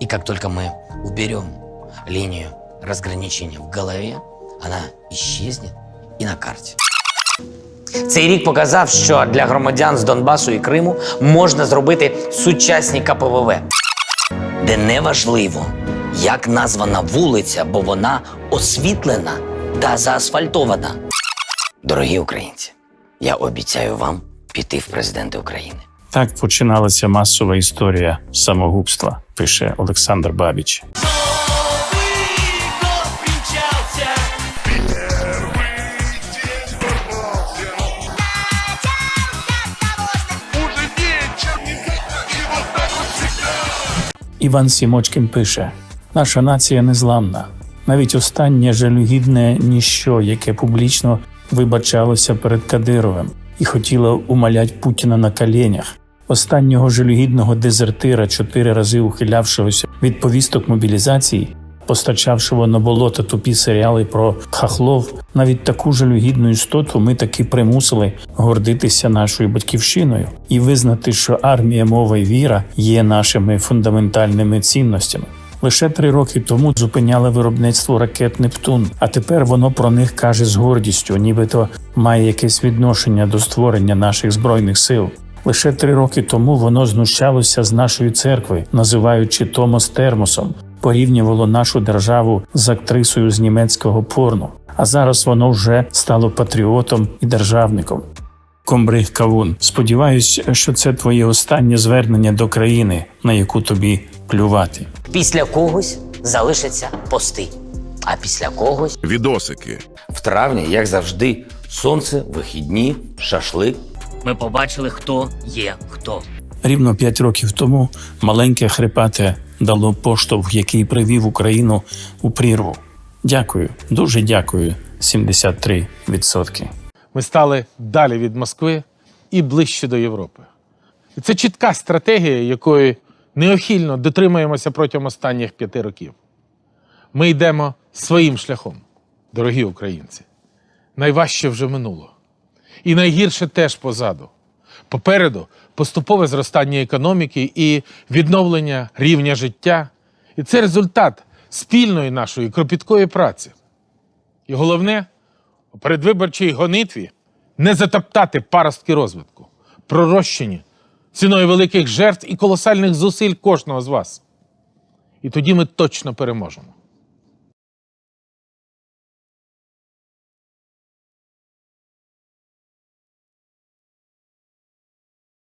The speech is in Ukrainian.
И как только мы уберем линию разграничения в голове, она исчезнет и на карте. Цей рік показав, що для громадян з Донбасу і Криму можна зробити сучасні КПВВ, де не важливо, як названа вулиця, бо вона освітлена та заасфальтована. Дорогі українці, я обіцяю вам піти в президенти України. Так починалася масова історія самогубства, пише Олександр Бабіч. Іван Сімочкін пише: наша нація незламна. Навіть останнє жалюгідне ніщо, яке публічно вибачалося перед Кадировим і хотіло умалять Путіна на коленях. Останнього жалюгідного дезертира, чотири рази ухилявшогося від повісток мобілізації, постачавшого на болото тупі серіали про хахлов, навіть таку жалюгідну істоту ми таки примусили гордитися нашою батьківщиною і визнати, що армія, мова і віра є нашими фундаментальними цінностями. Лише три роки тому зупиняли виробництво ракет Нептун, а тепер воно про них каже з гордістю, нібито має якесь відношення до створення наших збройних сил. Лише три роки тому воно знущалося з нашої церкви, називаючи Томос термосом, порівнювало нашу державу з актрисою з німецького порно. А зараз воно вже стало патріотом і державником. Комбриг Кавун, сподіваюсь, що це твоє останнє звернення до країни, на яку тобі плювати. Після когось залишаться пости, а після когось Відосики. в травні, як завжди, сонце, вихідні, шашлик. Ми побачили, хто є хто. Рівно п'ять років тому маленьке хрипате дало поштовх, який привів Україну у прірву. Дякую, дуже дякую. 73%. Ми стали далі від Москви і ближче до Європи. І це чітка стратегія, якої неохильно дотримуємося протягом останніх п'яти років. Ми йдемо своїм шляхом, дорогі українці. Найважче вже минуло. І найгірше теж позаду. Попереду поступове зростання економіки і відновлення рівня життя. І це результат спільної нашої кропіткої праці. І головне у передвиборчій гонитві не затоптати паростки розвитку, пророщені ціною великих жертв і колосальних зусиль кожного з вас. І тоді ми точно переможемо.